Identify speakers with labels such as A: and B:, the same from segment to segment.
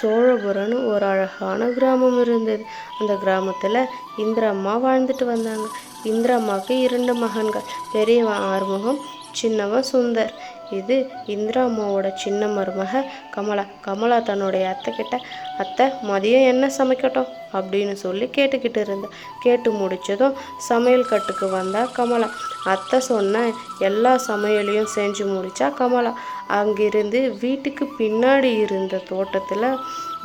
A: சோழபுரம்னு ஒரு அழகான கிராமம் இருந்தது. அந்த கிராமத்தில் இந்திரம்மா வாழ்ந்துட்டு வந்தாங்க. இந்திரம்மாவுக்கு இரண்டு மகன்கள். பெரியவன் ஆறுமுகம் சின்னவன் சுந்தர். இது இந்திரா அம்மாவோட சின்ன மருமக கமலா. கமலா தன்னுடைய அத்தை கிட்ட அத்தை மதியம் என்ன சமைக்கட்டும்? அப்படின்னு சொல்லி கேட்டுக்கிட்டு இருந்தேன் கேட்டு முடிச்சதும் சமையல் கட்டுக்கு வந்தா கமலா. அத்தை சொன்ன எல்லா சமையலையும் செஞ்சு முடித்தா கமலா. அங்கிருந்து வீட்டுக்கு பின்னாடி இருந்த தோட்டத்தில்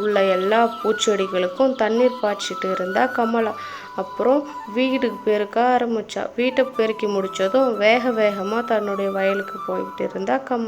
A: உள்ள எல்லா பூச்செடிகளுக்கும் தண்ணீர் பாய்ச்சிட்டு இருந்தா கமலா. அப்புறம் வீட்டுக்கு பெருக்க ஆரம்பித்தா வீட்டை பெருக்கி முடிச்சதும் வேக வேகமாக தன்னுடைய வயலுக்கு போய்கிட்டு இருந்தா கம்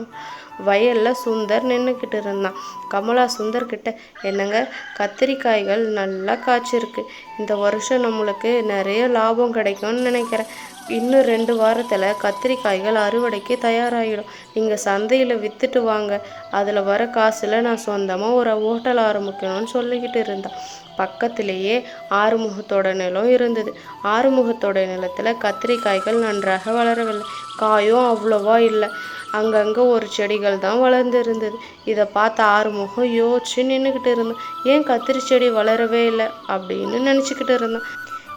A: வயலில் சுந்தர் நின்றுக்கிட்டு இருந்தான். கமலா சுந்தர்கிட்ட என்னங்க கத்திரிக்காய்கள் நல்லா காய்ச்சிருக்கு. இந்த வருஷம் நம்மளுக்கு நிறைய லாபம் கிடைக்கும்னு நினைக்கிறேன். இன்னும் ரெண்டு வாரத்தில் கத்திரிக்காய்கள் அறுவடைக்கு தயாராகிடும் நீங்கள் சந்தையில் விற்றுட்டு வாங்க. அதில் வர காசில் நான் சொந்தமாக ஒரு ஹோட்டல் ஆரம்பிக்கணும்னு சொல்லிக்கிட்டு இருந்தேன். பக்கத்திலேயே ஆறுமுகத்தோட நிலம் இருந்தது. ஆறுமுகத்தோட நிலத்தில் கத்திரிக்காய்கள் நன்றாக வளரவில்லை. காயும் அவ்வளோவா இல்லை. அங்கங்கே ஒரு செடிகள் தான் வளர்ந்து இருந்தது. இதை பார்த்து ஆறுமுகம் யோசிச்சு நின்றுக்கிட்டு இருந்தேன். ஏன் கத்திரி செடி வளரவே இல்லை? அப்படின்னு நினச்சிக்கிட்டு இருந்தேன்.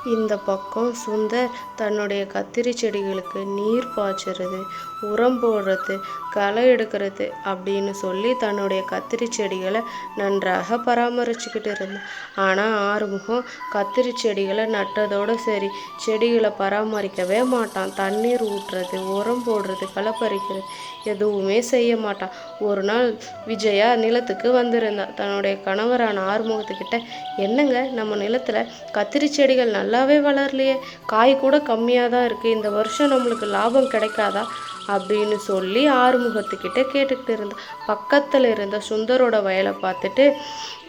A: இந்த பக்கம் சுந்தர் தன்னுடைய கத்திரி செடிகளுக்கு நீர் பாய்ச்சறது உரம் போடுறது களை எடுக்கிறது அப்படின்னு சொல்லி தன்னுடைய கத்திரி செடிகளை நன்றாக பராமரிச்சுக்கிட்டு இருந்தான். ஆனால் ஆறுமுகம் கத்திரி செடிகளை நட்டதோடு சரி செடிகளை பராமரிக்கவே மாட்டான். தண்ணீர் ஊட்டுறது உரம் போடுறது களை பறிக்கிறது எதுவுமே செய்ய மாட்டான். ஒரு நாள் விஜயா நிலத்துக்கு வந்திருந்தான். தன்னுடைய கணவரான ஆறுமுகத்துக்கிட்ட என்னங்க நம்ம நிலத்தில் கத்திரி செடிகள் நல்லாவே வளரலையே. காய் கூட கம்மியாக தான் இருக்குது இந்த வருஷம் நம்மளுக்கு லாபம் கிடைக்காதா? அப்படின்னு சொல்லி ஆறுமுகத்துக்கிட்ட கேட்டுக்கிட்டு இருந்தேன் பக்கத்தில் இருந்த சுந்தரோட வயலை பார்த்துட்டு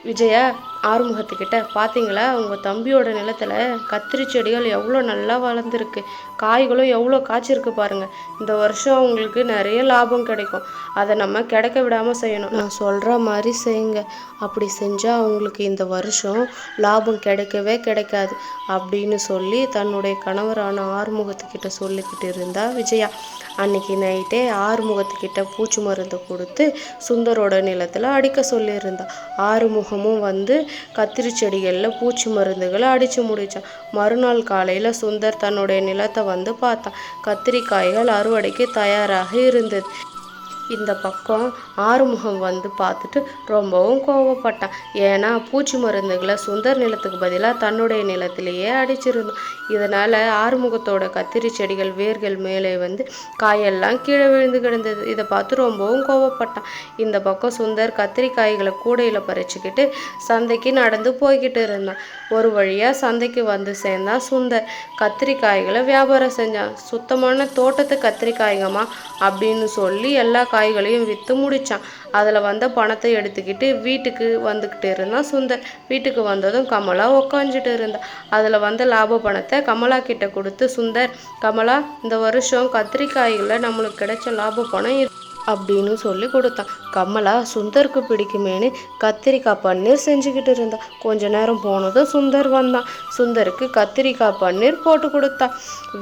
A: விஜயா ஆறுமுகத்துக்கிட்ட பார்த்தீங்களா உங்கள் தம்பியோட நிலத்துல கத்திரி செடிகள் எவ்வளோ நல்லா வளர்ந்துருக்கு. காய்களும் எவ்வளோ காய்ச்சிருக்கு பாருங்கள் இந்த வருஷம் அவங்களுக்கு நிறைய லாபம் கிடைக்கும். அதை நம்ம கிடைக்க விடாமல் செய்யணும். நான் சொல்கிற மாதிரி செய்யுங்க. அப்படி செஞ்சால் அவங்களுக்கு இந்த வருஷம் லாபம் கிடைக்கவே கிடைக்காது. அப்படின்னு சொல்லி தன்னுடைய கணவரான ஆறுமுகத்துக்கிட்ட சொல்லிக்கிட்டு இருந்தா விஜயா. அன்னைக்கு நைட்டே ஆறுமுகத்துக்கிட்ட பூச்சி மருந்து கொடுத்து சுந்தரோட நிலத்தில் அடிக்க சொல்லியிருந்தா. நிர்வாகமும் வந்து கத்திரி செடிகளில் பூச்சி மருந்துகளை அடித்து முடித்தான் மறுநாள் காலையில் சுந்தர் தன்னுடைய நிலத்தை வந்து பார்த்தான். கத்திரிக்காய்கள் அறுவடைக்கு தயாராக இருந்தது. இந்த பக்கம் ஆறுமுகம் வந்து பார்த்துட்டு ரொம்பவும் கோவப்பட்டான். ஏன்னா பூச்சி மருந்துகளை சுந்தர் நிலத்துக்கு பதிலாக தன்னுடைய நிலத்திலேயே அடிச்சிருந்தான். இதனால் ஆறுமுகத்தோட கத்திரி செடிகள் வேர்கள் மேலே வந்து காயெல்லாம் கீழே விழுந்து கிடந்தது. இதை பார்த்து ரொம்பவும் கோவப்பட்டான். இந்த பக்கம் சுந்தர் கத்திரிக்காய்களை கூடையில் பறிச்சுக்கிட்டு சந்தைக்கு நடந்து போய்கிட்டு இருந்தான். ஒரு வழியாக சந்தைக்கு வந்து சேர்ந்தான் சுந்தர் கத்திரிக்காய்களை வியாபாரம் செஞ்சான். சுத்தமான தோட்டத்து கத்திரிக்காய்ங்கம்மா அப்படின்னு சொல்லி எல்லா காய்களையும் விற்று முடித்தான் அதில் வந்த பணத்தை எடுத்துக்கிட்டு வீட்டுக்கு வந்துக்கிட்டு இருந்தான் சுந்தர். வீட்டுக்கு வந்ததும் கமலா உக்காஞ்சிட்டு இருந்தா. அதில் வந்த லாப பணத்தை கமலா கிட்ட கொடுத்து சுந்தர் கமலா இந்த வருஷம் கத்திரிக்காய்களில் நம்மளுக்கு கிடைச்ச லாப பணம் அப்படின்னு சொல்லி கொடுத்தான். கமலா சுந்தருக்கு பிடிக்குமேனு கத்திரிக்காய் பன்னீர் செஞ்சுக்கிட்டு இருந்தா. கொஞ்ச நேரம் போனதும் சுந்தர் வந்தான். சுந்தருக்கு கத்திரிக்காய் பன்னீர் போட்டு கொடுத்தா.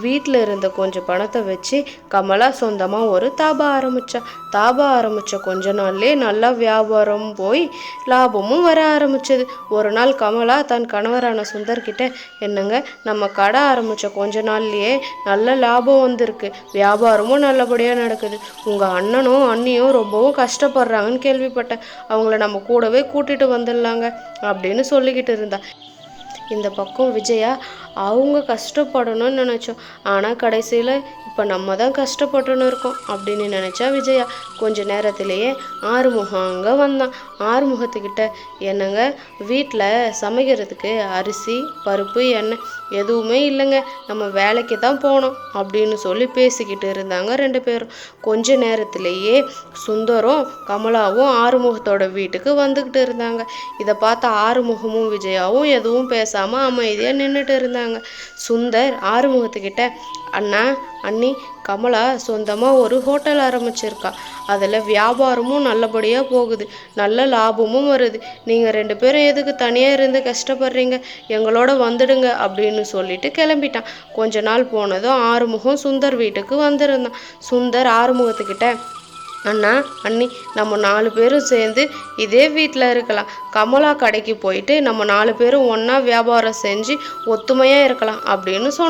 A: வீட்டில் இருந்த கொஞ்சம் பணத்தை வச்சு கமலா சொந்தமாக ஒரு தாபா ஆரம்பிச்சா. தாபா ஆரம்பித்த கொஞ்ச நாள்லேயே நல்லா வியாபாரம் போய் லாபமும் வர ஆரம்பிச்சது. ஒரு நாள் கமலா தன் கணவரான சுந்தர்கிட்ட என்னங்க நம்ம கடை ஆரம்பித்த கொஞ்ச நாள்லேயே நல்ல லாபம் வந்திருக்கு. வியாபாரமும் நல்லபடியாக நடக்குது. உங்கள் அண்ணனும் அண்ணியும் ரொம்பவும் கஷ்டப்படுறாங்கன்னு கேள்விப்பட்டேன். அவங்கள நம்ம கூடவே கூட்டிட்டு வந்துடலாங்க அப்படின்னு சொல்லிக்கிட்டு இருந்தா. இந்த பக்கம் விஜயா அவங்க கஷ்டப்படணும்னு நினச்சோம். ஆனால் கடைசியில் இப்போ நம்ம தான் கஷ்டப்பட்டுன்னு இருக்கோம் அப்படின்னு நினச்சா விஜயா கொஞ்ச நேரத்திலேயே ஆறுமுகம் அங்கே வந்தான். ஆறுமுகத்துக்கிட்ட என்னங்க வீட்டில் சமைக்கிறதுக்கு அரிசி பருப்பு எண்ணெய் எதுவுமே இல்லைங்க. நம்ம வேலைக்கு தான் போனோம் அப்படின்னு சொல்லி பேசிக்கிட்டு இருந்தாங்க ரெண்டு பேரும். கொஞ்ச நேரத்திலேயே சுந்தரம் கமலாவும் ஆறுமுகத்தோட வீட்டுக்கு வந்துக்கிட்டு இருந்தாங்க. இதை பார்த்த ஆறுமுகமும் விஜயாவும் எதுவும் பேசாமல் அமைதியாக நின்றுட்டு இருந்தாங்க. சுந்தர் ஆறுமுகத்துக்கிட்ட அண்ணா அண்ணி கமலா சொந்தமாக ஒரு ஹோட்டல் ஆரம்பிச்சிருக்கா. அதில் வியாபாரமும் நல்லபடியாக போகுது. நல்ல லாபமும் வருது. நீங்கள் ரெண்டு பேரும் எதுக்கு தனியாக இருந்து கஷ்டப்படுறீங்க? எங்களோட வந்துடுங்க அப்படின்னு சொல்லிட்டு கிளம்பிட்டான். கொஞ்ச நாள் போனதும் ஆறுமுகம் சுந்தர் வீட்டுக்கு வந்திருந்தான். சுந்தர் ஆறுமுகத்துக்கிட்ட அண்ணா அண்ணி நம்ம நாலு பேரும் சேர்ந்து இதே வீட்டில் இருக்கலாம். கமலா கடைக்கு போயிட்டு நம்ம நாலு பேரும் ஒன்றா வியாபாரம் செஞ்சு ஒத்துமையாக இருக்கலாம் அப்படின்னு சொன்ன